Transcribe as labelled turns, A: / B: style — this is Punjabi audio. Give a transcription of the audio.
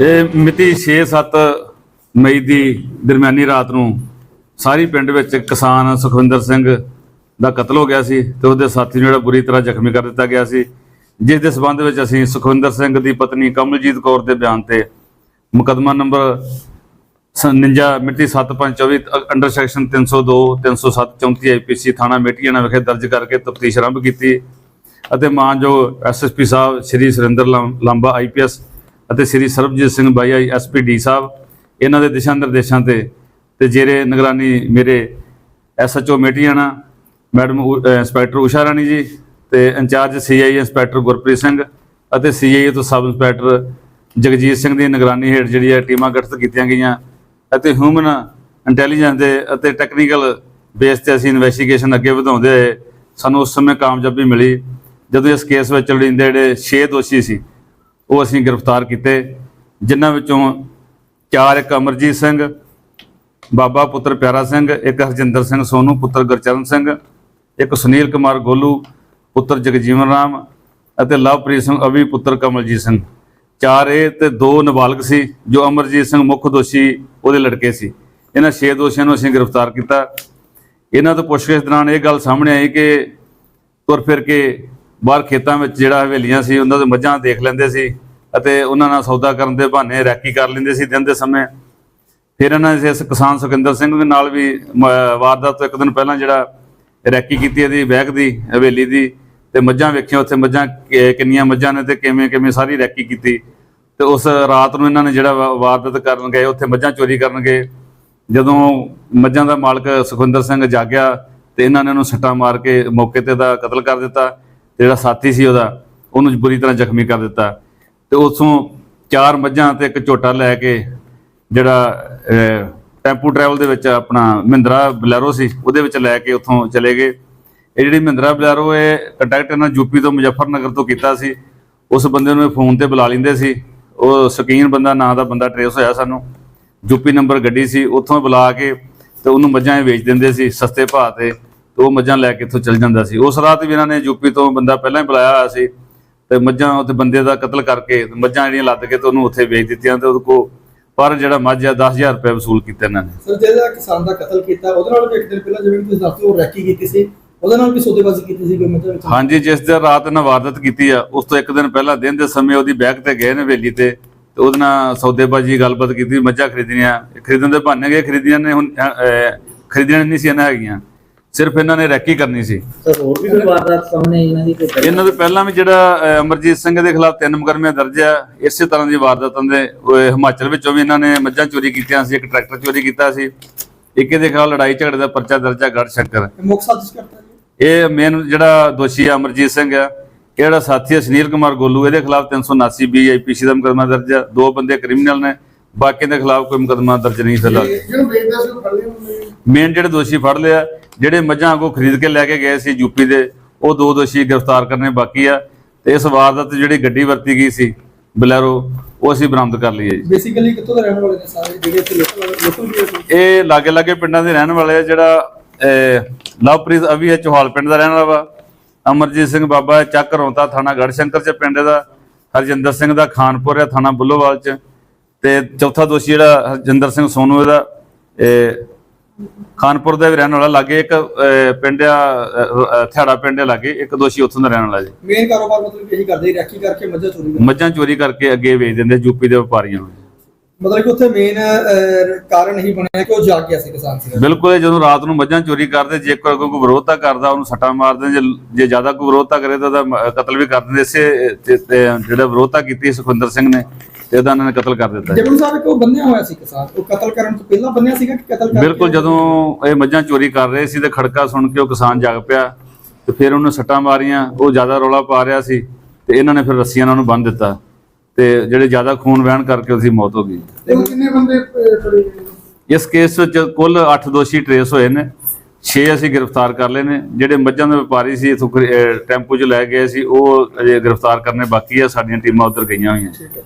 A: ਇਹ ਮਿਤੀ 6-7 ਮਈ ਦੀ ਦਰਮਿਆਨੀ ਰਾਤ ਨੂੰ ਸਾਰੀ ਪਿੰਡ ਵਿੱਚ ਕਿਸਾਨ ਸੁਖਵਿੰਦਰ ਸਿੰਘ ਦਾ ਕਤਲ ਹੋ ਗਿਆ ਸੀ ਤੇ ਉਹਦੇ ਸਾਥੀ ਨੂੰ ਜਿਹੜਾ ਬੁਰੀ ਤਰ੍ਹਾਂ ਜ਼ਖਮੀ ਕਰ ਦਿੱਤਾ ਗਿਆ ਸੀ, ਜਿਸ ਦੇ ਸਬੰਧ ਵਿੱਚ ਅਸੀਂ ਸੁਖਵਿੰਦਰ ਸਿੰਘ ਦੀ ਪਤਨੀ ਕਮਲਜੀਤ ਕੌਰ ਦੇ ਬਿਆਨ ਤੇ ਮੁਕੱਦਮਾ ਨੰਬਰ 59 ਮਿਤੀ 7524 ਅੰਡਰ ਸੈਕਸ਼ਨ 302 307 34 ਆਈਪੀਸੀ ਥਾਣਾ ਮੇਟੀਆਣਾ ਵਿਖੇ ਦਰਜ ਕਰਕੇ ਤਫਤੀਸ਼ ਆਰੰਭ ਕੀਤੀ ਅਤੇ ਮਾਨਯੋਗ ਐਸਐਸਪੀ ਸਾਹਿਬ ਸ਼੍ਰੀ ਸੁਰਿੰਦਰ ਲੰ- ਲਾਂਬਾ ਆਈਪੀਐਸ ਅਤੇ ਸ਼੍ਰੀ ਸਰਬਜੀਤ ਸਿੰਘ ਬਾਈ ਐਸਪੀਡੀ ਸਾਹਿਬ, ਇਹਨਾਂ ਦੇ ਦਿਸ਼ਾ ਨਿਰਦੇਸ਼ਾਂ ਤੇ ਤੇ ਜਿਹੜੇ ਨਿਗਰਾਨੀ ਮੇਰੇ ਐਸਐਚਓ ਮੇਟੀਆਣਾ ਮੈਡਮ ਉ- ਅਹ ਇੰਸਪੈਕਟਰ ਉਸ਼ਾ ਰਾਣੀ ਜੀ, ਤੇ incharge CI inspector Gurpreet Singh ਅਤੇ ਸੀਆਈ ਤੋਂ ਸਬ ਇੰਸਪੈਕਟਰ ਜਗਜੀਤ ਸਿੰਘ ਦੀ ਨਿਗਰਾਨੀ ਹੇਠ ਜਿਹੜੀ ਹੈ ਟੀਮਾਂ ਗਠਿਤ ਕੀਤੀਆਂ ਗਈਆਂ ਅਤੇ ਹਿਊਮਨ ਇੰਟੈਲੀਜੈਂਸ ਦੇ ਅਤੇ ਟੈਕਨੀਕਲ ਬੇਸ ਤੇ ਅਸੀਂ ਇਨਵੈਸਟੀਗੇਸ਼ਨ ਅੱਗੇ ਵਧਾਉਂਦੇ ਹੋਏ ਸਾਨੂੰ ਉਸ ਸਮੇਂ ਕਾਮਯਾਬੀ ਮਿਲੀ ਜਦੋਂ ਇਸ ਕੇਸ ਵਿੱਚ ਲੜਿੰਦੇ ਜਿਹੜੇ 6 ਦੋਸ਼ੀ ਸੀ। ਉਹ ਅਸੀਂ ਗ੍ਰਿਫਤਾਰ ਕੀਤੇ, ਜਿਨ੍ਹਾਂ ਵਿੱਚੋਂ ਚਾਰ ਇੱਕ ਅਮਰਜੀਤ ਸਿੰਘ, ਬਾਬਾ ਪੁੱਤਰ ਪਿਆਰਾ ਸਿੰਘ, ਇੱਕ ਹਰਜਿੰਦਰ ਸਿੰਘ ਸੋਨੂ, ਪੁੱਤਰ ਗੁਰਚਰਨ ਸਿੰਘ, ਇੱਕ ਸੁਨੀਲ ਕੁਮਾਰ ਗੋਲੂ, ਪੁੱਤਰ ਜਗਜੀਵਨ ਰਾਮ ਅਤੇ ਲਵਪ੍ਰੀਤ ਸਿੰਘ ਅਵੀ ਪੁੱਤਰ ਕਮਲਜੀਤ ਸਿੰਘ। ਚਾਰ ਇਹ ਤੇ ਦੋ ਨਾਬਾਲਗ ਸੀ, ਜੋ ਅਮਰਜੀਤ ਸਿੰਘ ਮੁੱਖ ਦੋਸ਼ੀ ਉਹਦੇ ਲੜਕੇ ਸੀ। ਇਹਨਾਂ ਛੇ ਦੋਸ਼ੀਆਂ ਨੂੰ ਅਸੀਂ ਗ੍ਰਿਫਤਾਰ ਕੀਤਾ। ਇਹਨਾਂ ਤੋਂ ਪੁੱਛਗਿੱਛ ਦੌਰਾਨ ਇਹ ਗੱਲ ਸਾਹਮਣੇ ਆਈ ਕਿ ਤੁਰ ਫਿਰ ਕੇ ਬਾਹਰ ਖੇਤਾਂ ਵਿੱਚ ਜਿਹੜਾ ਹਵੇਲੀਆਂ ਸੀ, ਉਹਨਾਂ ਦੇ ਮੱਝਾਂ ਦੇਖ ਲੈਂਦੇ ਸੀ ਅਤੇ ਉਹਨਾਂ ਨਾਲ ਸੌਦਾ ਕਰਨ ਦੇ ਬਹਾਨੇ ਰੈਕੀ ਕਰ ਲੈਂਦੇ ਸੀ ਦਿਨ ਦੇ ਸਮੇਂ। ਫਿਰ ਇਹਨਾਂ ਨੇ ਇਸ ਕਿਸਾਨ ਸੁਖਿੰਦਰ ਸਿੰਘ ਦੇ ਨਾਲ ਵੀ ਵਾਰਦਾਤ ਤੋਂ ਇੱਕ ਦਿਨ ਪਹਿਲਾਂ ਜਿਹੜਾ ਰੈਕੀ ਕੀਤੀ ਇਹਦੀ ਬੈਗ ਦੀ, ਹਵੇਲੀ ਦੀ ਤੇ ਮੱਝਾਂ ਵੇਖੀਆਂ, ਉੱਥੇ ਮੱਝਾਂ ਕਿ- ਕਿੰਨੀਆਂ ਮੱਝਾਂ ਨੇ ਤੇ ਕਿਵੇਂ ਕਿਵੇਂ ਸਾਰੀ ਰੈਕੀ ਕੀਤੀ। ਤੇ ਉਸ ਰਾਤ ਨੂੰ ਇਹਨਾਂ ਨੇ ਜਿਹੜਾ ਵਾ- ਵਾਰਦਾਤ ਕਰਨ ਗਏ, ਉੱਥੇ ਮੱਝਾਂ ਚੋਰੀ ਕਰਨ ਗਏ। ਜਦੋਂ ਮੱਝਾਂ ਦਾ ਮਾਲਕ ਸੁਖਵਿੰਦਰ ਸਿੰਘ ਜਾਗਿਆ ਤੇ ਇਹਨਾਂ ਨੇ ਉਹਨੂੰ ਸੱਟਾਂ ਮਾਰ ਕੇ ਮੌਕੇ ਤੇ ਦਾ ਕਤਲ ਕਰ ਦਿੱਤਾ। ਤੇ ਜਿਹੜਾ ਸਾਥੀ ਸੀ ਉਹਦਾ, ਉਹਨੂੰ ਬੁਰੀ ਤਰ੍ਹਾਂ ਜ਼ਖਮੀ ਕਰ ਦਿੱਤਾ। ਤੇ ਉਸੋਂ ਚਾਰ ਮੱਝਾਂ ਤੇ ਇੱਕ ਝੋਟਾ ਲੈ ਕੇ ਜਿਹੜਾ ਟੈਂਪੂ ਟਰੈਵਲ ਦੇ ਵਿੱਚ ਆਪਣਾ ਮਹਿੰਦਰਾ ਬਲੈਰੋ ਸੀ, ਉਹਦੇ ਵਿੱਚ ਲੈ ਕੇ ਉੱਥੋਂ ਚਲੇ ਗਏ। ਇਹ ਜਿਹੜੀ ਮਹਿੰਦਰਾ ਬਲੈਰੋ ਇਹ ਕੰਟੈਕਟ ਇਹਨਾਂ ਯੂਪੀ ਤੋਂ ਮੁਜ਼ੱਫਰਨਗਰ ਤੋਂ ਕੀਤਾ ਸੀ। ਉਸ ਬੰਦੇ ਨੂੰ ਫੋਨ ਤੇ ਬੁਲਾ ਲੈਂਦੇ ਸੀ। ਉਹ ਸਕੀਨ ਬੰਦਾ, ਨਾਂ ਦਾ ਬੰਦਾ ਟਰੇਸ ਹੋਇਆ ਸਾਨੂੰ। ਯੂਪੀ ਨੰਬਰ ਗੱਡੀ ਸੀ, ਉੱਥੋਂ ਬੁਲਾ ਕੇ ਤੇ ਉਹਨੂੰ ਮੱਝਾਂ ਇਹ ਵੇਚ ਦਿੰਦੇ ਸੀ, ਸਸਤੇ ਭਾਅ ਤੇ। ਤੇ ਉਹ ਮੱਝਾਂ ਲੈ ਕੇ ਇੱਥੋਂ ਚਲ ਜਾਂਦਾ ਸੀ। ਉਸ ਰਾਤ ਵੀ ਇਹਨਾਂ ਨੇ ਯੂਪੀ ਤੋਂ ਬੰਦਾ ਪਹਿਲਾਂ ਹੀ ਬੁਲਾਇਆ ਹੋਇਆ ਸੀ ਤੇ ਮੱਝਾਂ ਉੱਥੇ ਬੰਦੇ ਦਾ ਕਤਲ ਕਰਕੇ ਮੱਝਾਂ ਜਿਹੜੀਆਂ ਲੱਦ ਕੇ ਤੇ ਉਹਨੂੰ ਉੱਥੇ ਵੇਚ ਦਿੱਤੀਆਂ ਤੇ ਉਹਦੇ ਕੋ ਪਰ ਜਿਹੜਾ ਮੱਝ ਆ 10000 ਰੁਪਏ ਵਸੂਲ ਕੀਤੇ ਇਹਨਾਂ ਨੇ।
B: ਸਰ ਜਿਹੜਾ ਕਿਸਾਨ ਦਾ ਕਤਲ ਕੀਤਾ ਉਹਦੇ ਨਾਲ ਵੀ ਇੱਕ ਦਿਨ ਪਹਿਲਾਂ ਜਿਵੇਂ ਤੁਸੀਂ ਦੱਸਦੇ ਹੋ ਰੈਕੀ ਕੀਤੀ ਸੀ। ਉਹਦੇ ਨਾਲ ਵੀ ਸੌਦੇਬਾਜ਼ੀ ਕੀਤੀ ਸੀ ਕੋਈ ਮਤਲਬ
A: ਹਾਂਜੀ ਜਿਸ ਦਿਨ ਰਾਤ ਇਹਨਾਂ ਵਾਰਦਾਤ ਕੀਤੀ ਆ ਉਸ ਤੋਂ ਇੱਕ ਦਿਨ ਪਹਿਲਾਂ ਦਿਨ ਦੇ ਸਮੇਂ ਉਹਦੀ ਬੈਗ ਤੇ ਗਏ ਨੇ ਹਵੇਲੀ ਤੇ ਤੇ ਉਹਦੇ ਨਾਲ ਸੌਦੇਬਾਜੀ ਗੱਲਬਾਤ ਕੀਤੀ ਮੱਝਾਂ ਖਰੀਦਣੀਆਂ ਖਰੀਦਣ ਦੇ ਬਹਾਨੇ ਗਏ ਖਰੀਦੀਆਂ ਨੇ ਹੁਣ ਖਰੀਦਣੀਆਂ ਨਹੀਂ ਸੀ ਇਹਨਾਂ ਹੈਗੀਆਂ। ਸਿਰਫ ਇਹਨਾਂ ਨੇ ਰੈਕੀ ਕਰਨੀ ਸੀ।
C: ਸਰ ਹੋਰ ਵੀ ਕੋਈ ਵਾਰਦਾਤ ਸਾਹਮਣੇ ਆਈ ਇਹਨਾਂ ਦੀ ਕੋਈ ਪਹਿਲਾਂ?
A: ਇਹਨਾਂ ਦੇ ਪਹਿਲਾਂ ਵੀ ਜਿਹੜਾ ਅਮਰਜੀਤ ਸਿੰਘ ਦੇ ਖਿਲਾਫ ਤਿੰਨ ਮੁਕੱਦਮੇ ਦਰਜ ਆ ਇਸੇ ਤਰ੍ਹਾਂ ਦੀ ਵਾਰਦਾਤਾਂ ਦੇ ਉਹ ਹਿਮਾਚਲ ਵਿੱਚੋਂ ਵੀ ਇਹਨਾਂ ਨੇ ਮੱਝਾਂ ਚੋਰੀ ਕੀਤੀਆਂ ਸੀ ਇੱਕ ਟਰੈਕਟਰ ਚੋਰੀ ਕੀਤਾ ਸੀ। ਇੱਕ ਇਹਦੇ ਖਿਲਾਫ ਲੜਾਈ ਝਗੜੇ ਦਾ ਪਰਚਾ ਦਰਜ ਗੜ ਸ਼ੰਕਰ।
B: ਮੁੱਖ ਸਾਜ਼ਿਸ਼ ਕਰਤਾ ਜੀ।
A: ਇਹ ਮੇਨ ਜਿਹੜਾ ਦੋਸ਼ੀ ਆ ਅਮਰਜੀਤ ਸਿੰਘ ਆ ਇਹ ਜਿਹੜਾ ਸਾਥੀ ਆ ਸੁਨੀਲ ਕੁਮਾਰ ਗੋਲੂ ਇਹਦੇ ਖਿਲਾਫ 379 ਬੀ ਆਈਪੀਸੀ ਦਾ ਮੁਕੱਦਮਾ ਦਰਜ ਆ। ਦੋ ਬੰਦੇ ਕ੍ਰਿਮੀਨਲ ਨੇ ਬਾਕੀ ਦੇ ਖਿਲਾਫ ਕੋਈ ਮੁਕੱਦਮਾ ਦਰਜ ਨਹੀਂ ਫਿਲਹਾਲ। ਮੇਨ ਜਿਹੜੇ ਦੋਸ਼ੀ ਫੜ ਲਿਆ ਜਿਹੜੇ ਮੱਝਾਂ ਅੱਗੋਂ ਖਰੀਦ ਕੇ ਲੈ ਕੇ ਗਏ ਸੀ ਯੂਪੀ ਦੇ ਉਹ ਦੋ ਦੋਸ਼ੀ ਗ੍ਰਿਫਤਾਰ ਕਰਨੇ ਬਾਕੀ ਆ। ਤੇ ਇਸ ਵਾਰਦਾਤ ਜਿਹੜੀ ਗੱਡੀ ਵਰਤੀ ਗਈ ਸੀ ਬਲੈਰੋ ਉਹ ਅਸੀਂ ਬਰਾਮਦ ਕਰ ਲਈ ਹੈ ਜੀ।
B: ਬੇਸਿਕਲੀ ਕਿੱਥੋਂ ਦੇ ਰਹਿਣ ਵਾਲੇ ਨੇ ਸਾਰੇ? ਜਿਹੜੇ ਇੱਥੇ ਲੋਕਲ ਲੋਕਲ
A: ਇਹ ਲਾਗੇ ਲਾਗੇ ਪਿੰਡਾਂ ਦੇ ਰਹਿਣ ਵਾਲੇ ਆ ਜਿਹੜਾ ਲਵਪ੍ਰੀਤ ਅਵੀ ਹੈ ਚੋਹਾਲ ਪਿੰਡ ਦਾ ਰਹਿਣ ਵਾਲਾ ਵਾ। ਅਮਰਜੀਤ ਸਿੰਘ ਬਾਬਾ ਹੈ, ਚੱਕ ਰੌਂਤਾ ਥਾਣਾ ਗੜਸ਼ੰਕਰ ਚ ਪਿੰਡ ਦਾ। ਹਰਜਿੰਦਰ ਸਿੰਘ ਦਾ ਖਾਨਪੁਰ ਹੈ ਥਾਣਾ ਬੁੱਲੋਵਾਲ ਚ। ਤੇ ਚੌਥਾ ਦੋਸ਼ੀ ਜਿਹੜਾ ਹਰਜਿੰਦਰ ਸਿੰਘ ਸੋਨੂ ਇਹਦਾ ਇਹ ਖਾਨਪੁਰ ਦਾ ਰਹਿਣ ਵਾਲਾ ਲਾਗੇ ਇੱਕ ਪਿੰਡ ਆ ਥਿਆੜਾ ਪਿੰਡ ਹੈ ਲਾਗੇ ਇੱਕ ਦੋਸ਼ੀ ਉੱਥੋਂ ਦਾ ਰਹਿਣ ਵਾਲਾ ਜੀ।
B: ਮੇਨ ਕਾਰੋਬਾਰ ਮਤਲਬ ਇਹੀ ਕਰਦੇ ਰੈਕੀ ਕਰਕੇ ਮੱਝਾਂ ਚੋਰੀ ਕਰਦੇ।
A: ਮੱਝਾਂ ਚੋਰੀ ਕਰਕੇ ਅੱਗੇ ਵੇਚ ਦਿੰਦੇ ਯੂਪੀ ਦੇ ਵਪਾਰੀਆਂ ਨੂੰ।
B: ਮਤਲਬ ਕਿ ਉੱਥੇ ਮੇਨ ਕਾਰਨ ਇਹੀ ਬਣਿਆ ਕਿ ਉਹ ਜਾਗ ਗਿਆ ਸੀ ਕਿਸਾਨ ਸੀ।
A: ਬਿਲਕੁਲ ਜਦੋਂ ਰਾਤ ਨੂੰ ਮੱਝਾਂ ਚੋਰੀ ਕਰਦੇ ਜੇ ਕੋਈ ਕੋਈ ਵਿਰੋਧਤਾ ਕਰਦਾ ਉਹਨੂੰ ਸੱਟਾਂ ਮਾਰਦੇ ਜੇ ਜੇ ਜ਼ਿਆਦਾ ਕੋਈ ਵਿਰੋਧਤਾ ਕਰੇ ਤਾਂ ਉਹਦਾ ਕਤਲ ਵੀ ਕਰ ਦਿੰਦੇ। ਇਸੇ ਜਿਹੜਾ ਵਿਰੋਧਤਾ ਕੀਤੀ ਸੁਖਵਿੰਦਰ ਸਿੰਘ ਨੇ ਤੇ ਉਹਦਾ ਇਹਨਾਂ ਨੇ ਕਤਲ ਕਰ ਦਿੱਤਾ
B: ਜਬਨ ਸਾਹਿਬ ਕਿ ਉਹ ਬੰਨਿਆ ਹੋਇਆ ਸੀ ਕਿਸਾਨ ਉਹ ਕਤਲ ਕਰਨ ਤੋਂ ਪਹਿਲਾਂ ਬੰਨਿਆ ਸੀਗਾ ਕਿ ਕਤਲ ਕਰਕੇ
A: ਬਿਲਕੁਲ ਜਦੋਂ ਇਹ ਮੱਝਾਂ ਚੋਰੀ ਕਰ ਰਹੇ ਸੀ ਤੇ ਖੜਕਾ ਸੁਣ ਕੇ ਉਹ ਕਿਸਾਨ ਜਾਗ ਪਿਆ ਤੇ ਫਿਰ ਉਹਨੂੰ ਸੱਟਾਂ ਮਾਰੀਆਂ ਉਹ ਜ਼ਿਆਦਾ ਰੌਲਾ ਪਾ ਰਿਹਾ ਸੀ ਤੇ ਇਹਨਾਂ ਨੇ ਫਿਰ ਰੱਸੀਆਂ ਨਾਲ ਉਹਨੂੰ ਬੰਨ੍ਹ ਦਿੱਤਾ ਤੇ ਜਿਹੜੇ ਜ਼ਿਆਦਾ ਖੂਨ ਵਹਿਣ ਕਰਕੇ ਉਹਦੀ ਮੌਤ ਹੋ ਗਈ।
B: ਤੇ ਕਿੰਨੇ ਬੰਦੇ ਫੜੇ ਗਏ?
A: ਇਸ ਕੇਸ ਵਿੱਚ ਕੁੱਲ 8 ਦੋਸ਼ੀ ਟਰੇਸ ਹੋਏ ਨੇ 6 ਅਸੀਂ ਗ੍ਰਿਫਤਾਰ ਕਰ ਲਏ ਨੇ ਜਿਹੜੇ ਮੱਝਾਂ ਦੇ ਵਪਾਰੀ ਸੀ ਇਥੋਂ ਟੈਂਪੂ 'ਚ ਲੈ ਗਏ ਸੀ ਉਹ ਅਜੇ ਗ੍ਰਿਫਤਾਰ ਕਰਨੇ ਬਾਕੀ ਆ ਸਾਡੀਆਂ ਟੀਮਾਂ ਉੱਧਰ ਗਈਆਂ ਹੋਈਆਂ।
B: ਠੀਕ ਹੈ।